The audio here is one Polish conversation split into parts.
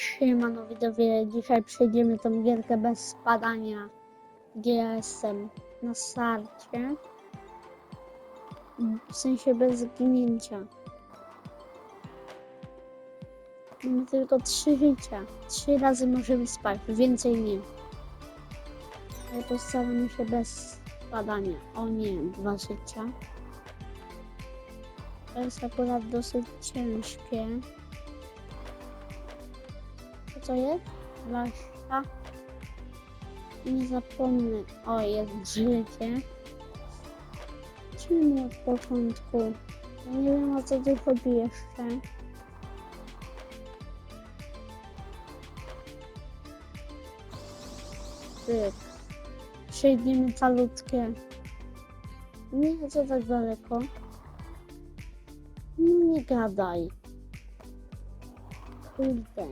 Siemano widzowie, dzisiaj przejdziemy tą gierkę bez spadania, jestem na starcie. W sensie bez zginięcia. Mamy tylko trzy życia. Trzy razy możemy spać, więcej nie. Ale postaramy się bez spadania. O nie, dwa życia. To jest akurat dosyć ciężkie. Co jest? Wasza. Nie zapomnę. O, jest życie. Czemu od początku? Nie wiem o co tu chodzi jeszcze. Tyk. Przejdziemy calutkie. Nie, co tak daleko? No nie gadaj. Kurde.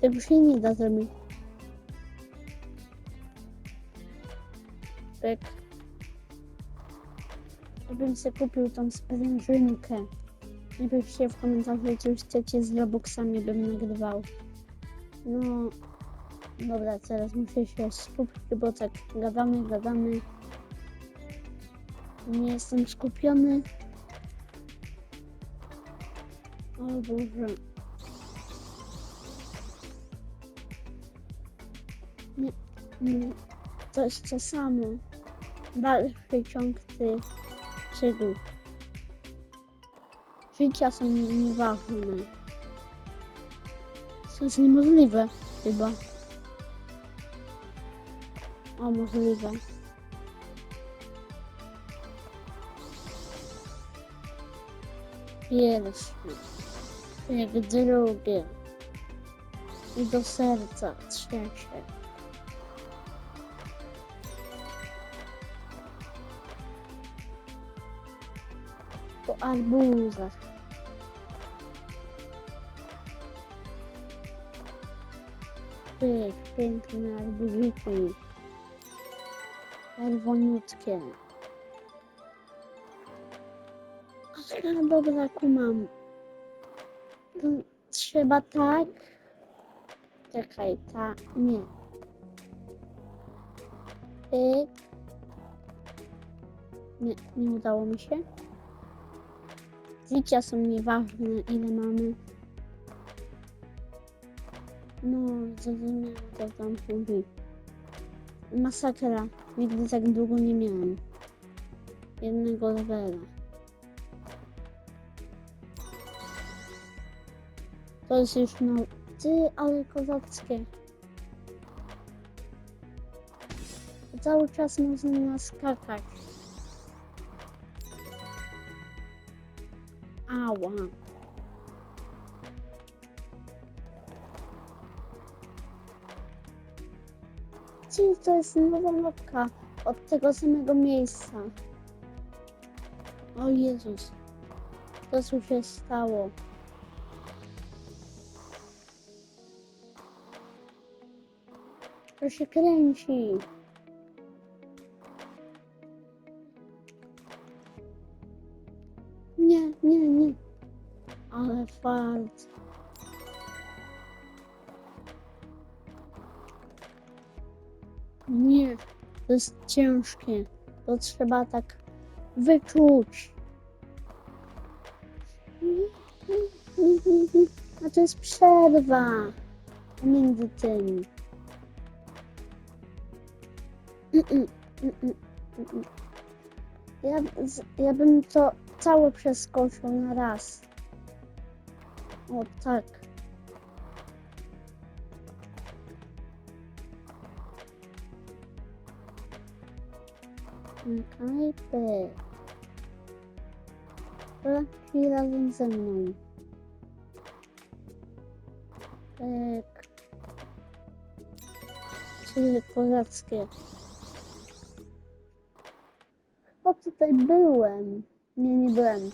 Tego się nie da zrobić. Tak. Bym sobie kupił tą sprężynkę. I byście w komentarzach, czy chcecie z Robuxami, bym nagrywał. No, dobra, teraz muszę się skupić, bo tak gadamy, gadamy. Nie jestem skupiony. O Boże. To jest to samo. Dalszy ciąg tych przygód. Życia są nieważne. To jest niemożliwe, chyba. O, możliwe. Pierwszy. Jak drugie. I do serca trzecie. Arbuzach. Pyk, piękne arbuziki. Czerwoniutkie. Aha, dobra, kumam. Trzeba tak. Czekaj, ta, nie. Pyk. Nie, nie udało mi się. Życia są nieważne, ile mamy. No, zrozumiałam, co tam mówi. Masakra. Nigdy tak długo nie miałem. Jednego levela. To jest już no... Ty, ale kozackie. Cały czas można naskakać. Ała. Czyli to jest nowa mapka od tego samego miejsca. O Jezus. Co się stało? To się kręci. Ale fart. Nie, to jest ciężkie. To trzeba tak wyczuć. A to jest przerwa między tym. Mm-mm, mm-mm, mm-mm. Ja, ja bym to całe przeskoczył na raz. O tak. Knajpy. Leci razem ze mną. Tak. Czyli kozackie. O, tutaj byłem. Nie, nie byłem.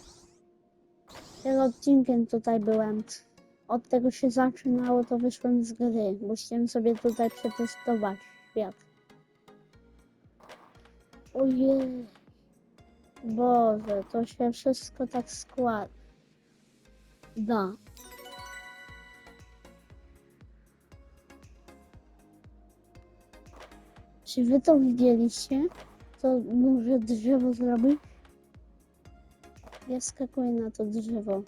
Tym odcinkiem tutaj byłem. Od tego się zaczynało, to wyszłem z gry, bo chciałem sobie tutaj przetestować świat. Ojej. Boże, to się wszystko tak składa. Da. Czy wy to widzieliście? To może drzewo zrobić? Ja skakuję na to drzewo.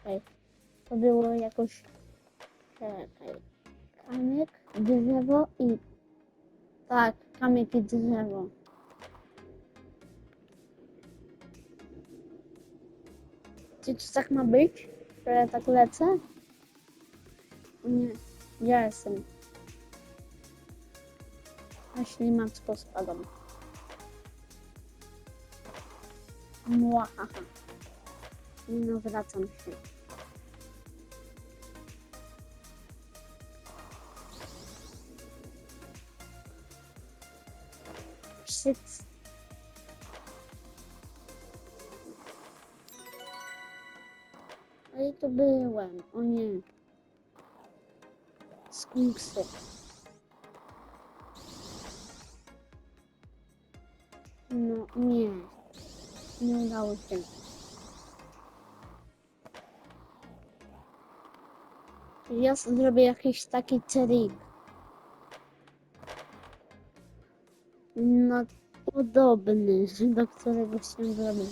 Okej. To było jakoś... Czekaj. Kamyk, drzewo i... Tak, kamyk i drzewo. Czy to tak ma być? Że ja tak lecę? Nie, ja jestem. A ślimacko spadam. Młahaha. No wracam się. Shit. Ale to byłem. O nie. Skunksy. No nie. Nie udało się. Ja zrobię jakiś taki trik. No podobny, do którego się zrobił.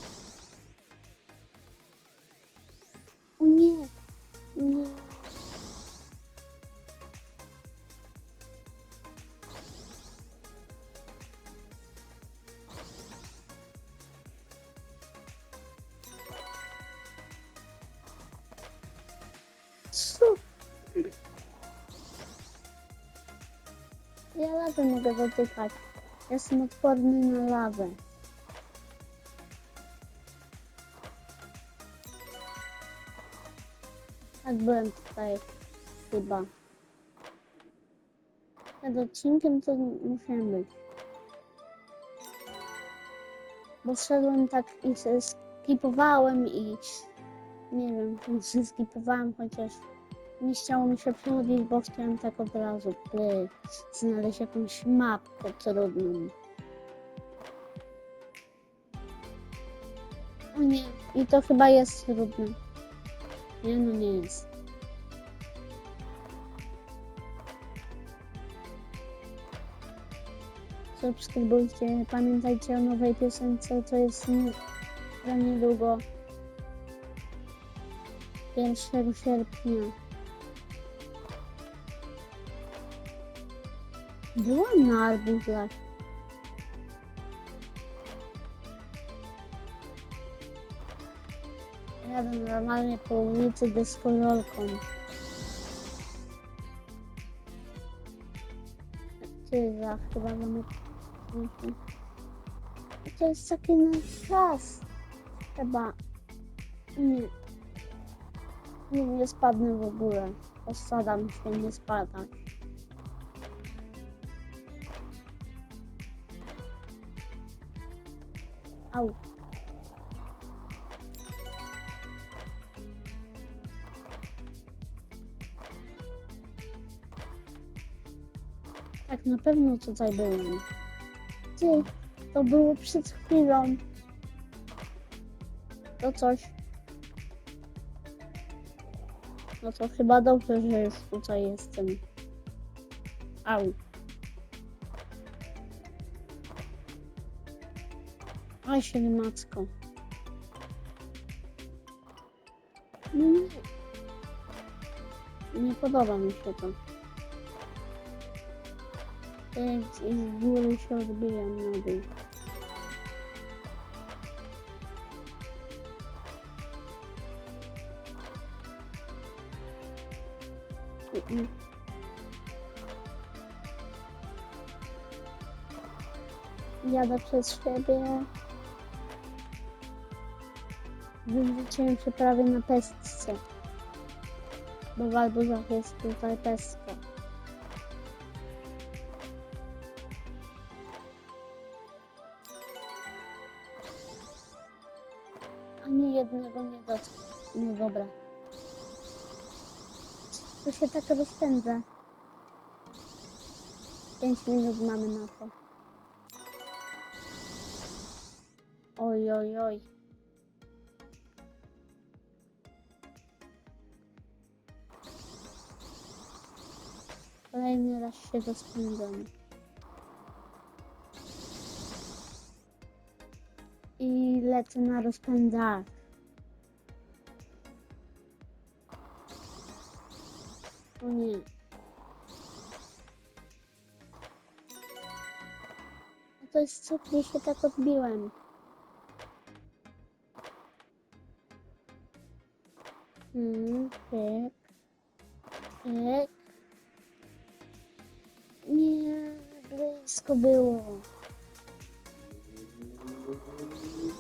Ja lawy mogę dotykać. Jestem odporny na lawę. Tak byłem tutaj chyba. Przed odcinkiem to musiałem być. Bo szedłem tak i skipowałem i nie wiem, skipowałem chociaż nie chciało mi się przechodzić, bo chciałem tak od razu znaleźć jakąś mapkę trudną. O nie, i to chyba jest trudne. Nie, no nie jest. Subskrybujcie, pamiętajcie o nowej piosence, to jest za niedługo. 1 sierpnia. Byłam na arbuzach. Jadę normalnie po ulicy deskorolką. Ty za chyba zamek. To jest taki nasz czas. Chyba. Nie. Nie, spadnę w ogóle. Postaram się nie spadać. Au. Tak, na pewno tutaj byłem. Ty, to było przed chwilą. To coś. No to chyba dobrze, że już tutaj jestem. Au. Aj się macko. No nie. Nie podoba mi się to. Jak z góry się odbijam na dół. Jadę przez siebie. Wyrzuciłem się prawie na pestce. Bo w albuzach jest tutaj pestka. Ani jednego nie dotknę. No dobra. To się tak rozpędza. 5 minut mamy na to. Oj, oj, oj. Kolejny raz się rozpędzam. I lecę na rozpędzach. O nie. No to jest co, gdzie się tak odbiłem. Hmm, pyk. Pyk. Nie, blisko było.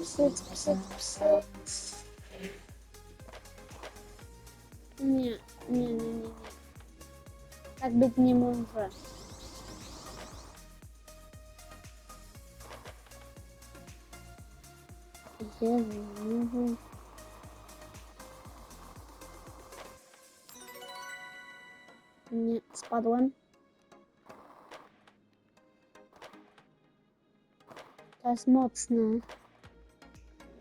Psyt, psyt, psyt. Nie, nie, nie, nie, nie. Tak być nie może. Jezu, Jezu. Nie, spadłem. Jest mocne.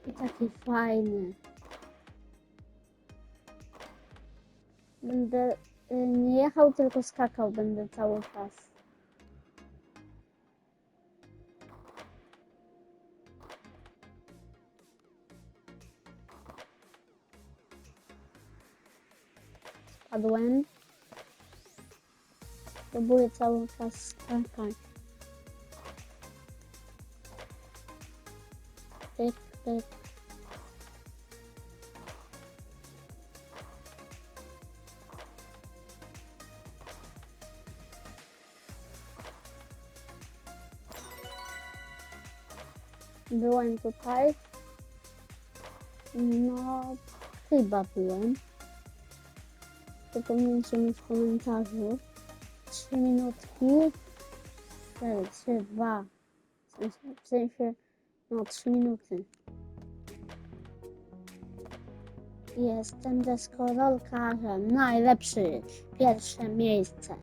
I taki fajny. Będę y, nie jechał, tylko skakał będę cały czas. Spadłem. Próbuję cały czas skakać. Pyk, pyk. Byłem tutaj. No, chyba byłem. Przypomnijcie mi w komentarzu. Trzy minutki. Cztery, trzy, dwa. W sensie, w sensie no, trzy minuty. Jestem deskorolkarzem. Najlepszy. Pierwsze miejsce.